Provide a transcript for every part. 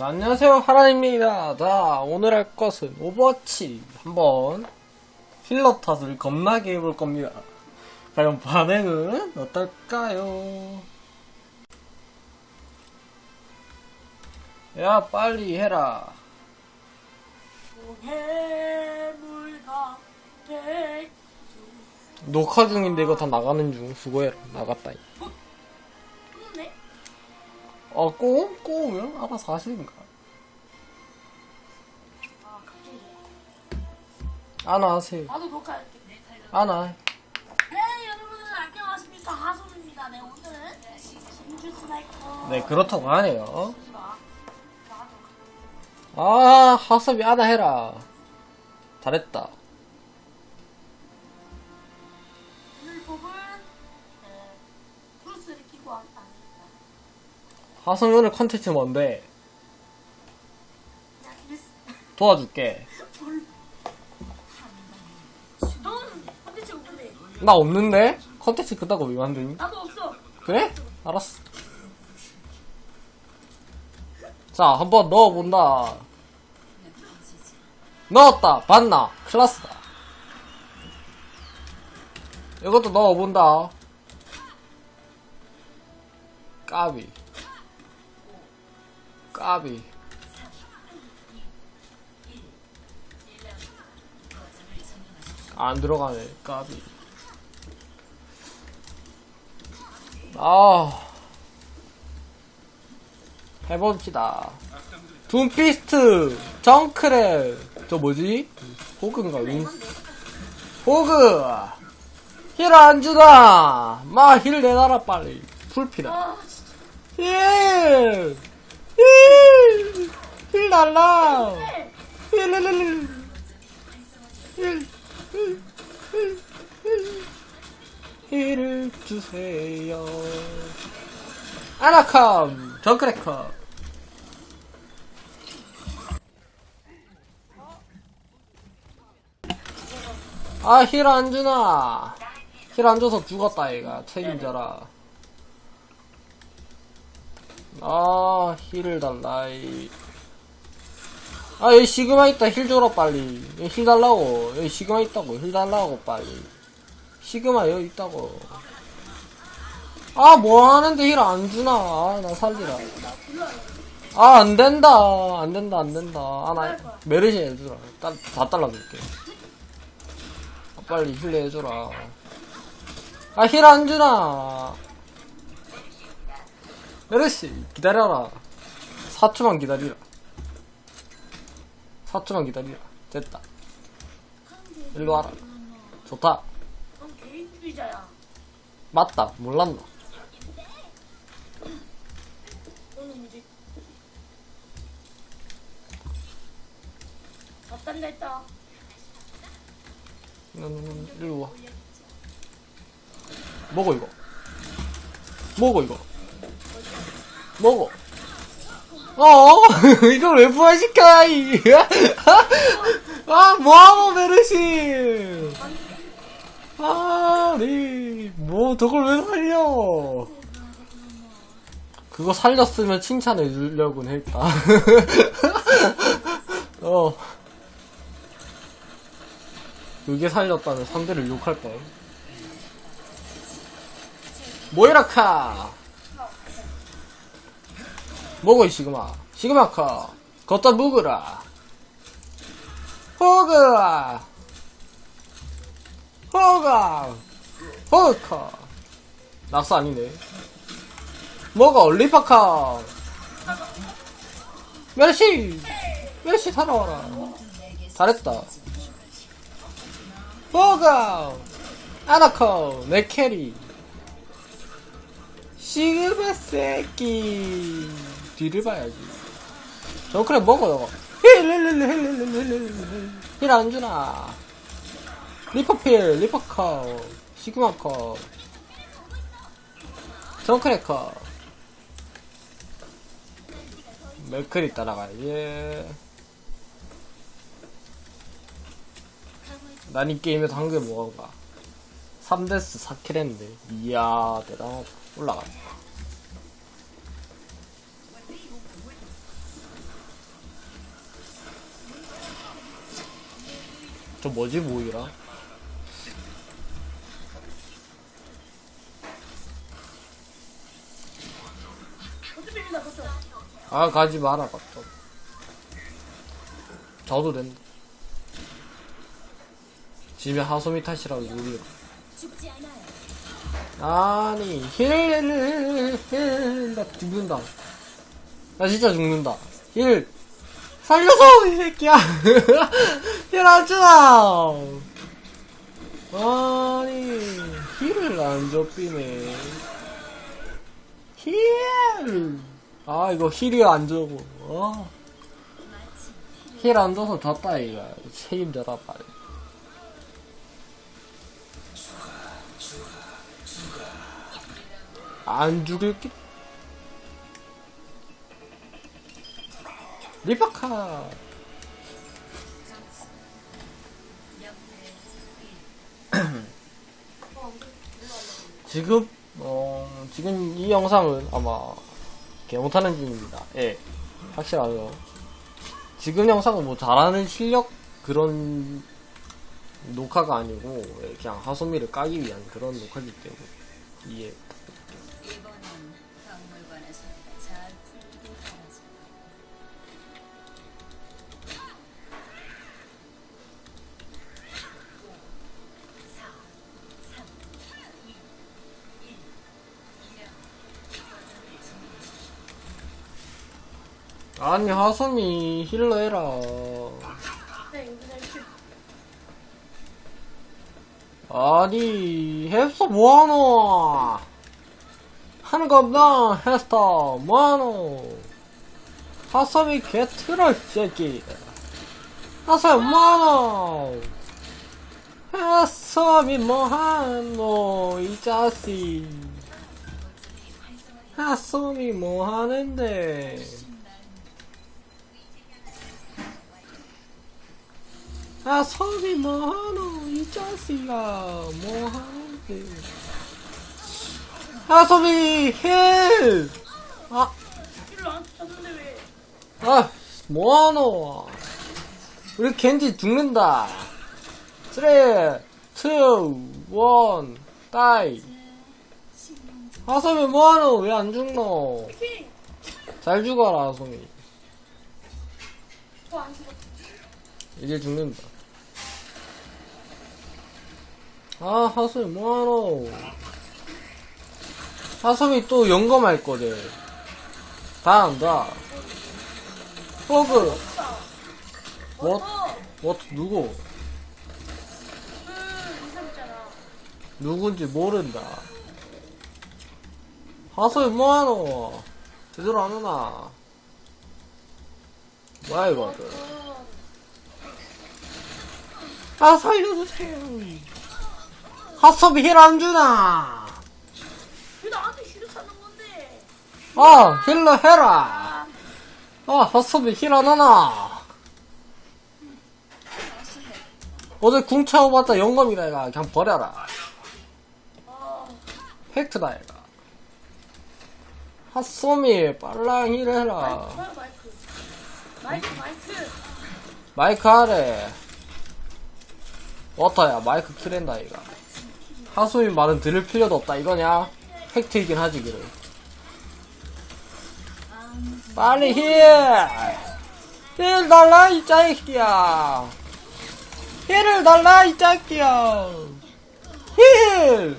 자, 안녕하세요. 하라입니다. 자, 오늘 할 것은 오버워치 한번 힐러 탓을 겁나게 해볼 겁니다. 과연 반응은 어떨까요? 야, 빨리 해라. 녹화 중인데 이거 다 나가는 중. 수고해라. 나갔다. 네? 어, 꼬? 꼬우면 알아서 하시든가. 아 갑자기 안아 하세요. 나도 녹화할게 안아. 네 여러분들 안녕하십니까 하솜입니다 네 오늘은 진주 스나이퍼 네, 그렇다고 하네요. 마. 나도 아, 하섭이 안아 해라. 잘했다. 오늘 뽑은 네, 브루스를 끼고 안- 아닙니다 하섭이 오늘 컨텐츠 뭔데? 도와줄게. 컨텐츠 없는데 나 없는데? 컨텐츠 그따고 왜 만드니? 나도 없어 그래? 알았어. 자, 한번 넣어본다. 넣었다. 봤나? 클라스다. 이것도 넣어본다. 까비. 까비. 안 들어가네. 까비. 아. 해봅시다. 둠피스트, 정크레, 저 뭐지? 호그인가, 윈? 호그! 힐 안 주나! 마, 힐 내놔라, 빨리. 풀피다. 힐! 힐! 힐 날라! 힐을 주세요. 아나컴! 정크레컴! 아, 힐 안 주나! 힐 안 줘서 죽었다, 얘가. 책임져라. 아, 힐을 달라, 이. 아, 여기 시그마 있다. 힐 줘라, 빨리. 여기 힐 달라고. 여기 시그마 있다고. 힐 달라고, 빨리. 시그마 여기 있다고. 아, 뭐 하는데 힐 안 주나. 아, 나 살리라. 아, 안 된다. 안 된다, 안 된다. 아, 나, 메르시 해주라. 딸, 다 잘라줄게. 아, 빨리 힐 해주라. 아, 힐 안 주나. 메르시, 기다려라. 4초만 기다리라. 4초만 기다리라. 됐다. 일로 와라. 좋다. 넌 개인주의자야 맞다. 몰랐나. 너는 뭐지 일로 와. 먹어, 이거. 먹어, 이거. 먹어. 어? 이걸 왜 부활시켜, 이. 아, 뭐하고, 메르시. 아, 네. 뭐, 저걸 왜 살려. 그거 살렸으면 칭찬해 주려고 했다. 어. 그게 살렸다면 상대를 욕할 뻔. 모이라카! 먹어, 이 시그마. 시그마카. 걷다 묵으라. 호그! 호그! 호그카. 낙서 아니네. 먹어, 리파카. 멸시! 멸시 살아와라. 잘했다. 버거! 아나코! 내 캐리! 시그마 새끼! 뒤를 봐야지. 저 그래 먹어, 너. 힐안 주나. 리퍼필, 리퍼커, 시그마커, 정크래커. 맥클이 따라가야지. 난 이 게임에서 한게 뭐가 3데스 4킬 했는데 이야 대단하다 올라갔다 저 뭐지 모이라? 아 가지 마라 갔다. 저도 된다. 집에 하소미 탓이라고 우리. 죽지 않아요. 아니 힐나 죽는다. 나 진짜 죽는다. 힐 살려줘 이 새끼야. 힐안 주나. 아니 힐을 안 접히네. 힐. 아 이거 힐이 안 주고. 어. 힐안 줘서 졌다 이거. 책임져라 빨리. 안 죽을게. 리바카. 지금 어 지금 이 영상은 아마 개 못하는 중입니다. 예, 확실하죠. 지금 영상은 뭐 잘하는 실력 그런 녹화가 아니고 예, 그냥 하소미를 까기 위한 그런 녹화이기 때문에 이해. 이 아니 하소미 힐러 해라. 아니 했어 뭐하노? 하는 거 없나? 했어 뭐하노? 하소미 개트럴 새끼. 하소미 뭐하노? 하소미 뭐하노 이 자식. 하소미 뭐하는데? 아, 섬이 뭐하노, 이 자식아, 뭐하는데. 아, 섬이, 힐! 아? 아, 뭐하노. 우리 겐지 죽는다. 3, 2, 1, 다이. 하섬이 뭐하노? 왜 안 죽노? 킹! 잘 죽어라, 하섬이. 저안 죽었어. 이제 죽는다. 아, 하솜이 뭐하노? 하솜이 또 영검할 거래. 다 안다. 없다. 뭐? 어, 뭐, 누구? 누군지 모른다. 하솜이 뭐하노? 제대로 안 오나? 뭐야, 이거 들. 어, 아, 살려주세요. 하솜이 힐 안 주나? 왜 나한테 힐을 찾는 건데? 아, 힐러 해라. 아, 아, 헛섭이 힐 안 하나? 어제 궁 차고봤자 영검이다, 얘가. 그냥 버려라. 아, 팩트다, 얘가. 핫소미, 빨랑 힐 해라. 마이크, 마이크. 마이크, 마이크. 마이크 하래. 워터야, 마이크 키랜다, 얘가. 하소미 말은 들을 필요도 없다, 이거냐? 팩트이긴 하지, 그래. 빨리 힐! 힐 달라, 이 자식이야! 힐을 달라, 이 자식이야! 힐!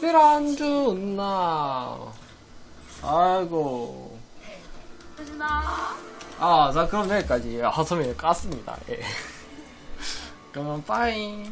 힐안 준나. 아이고. 됐나? 아, 자, 그럼 여기까지 하소미를 깠습니다. 예. 그러면 빠잉.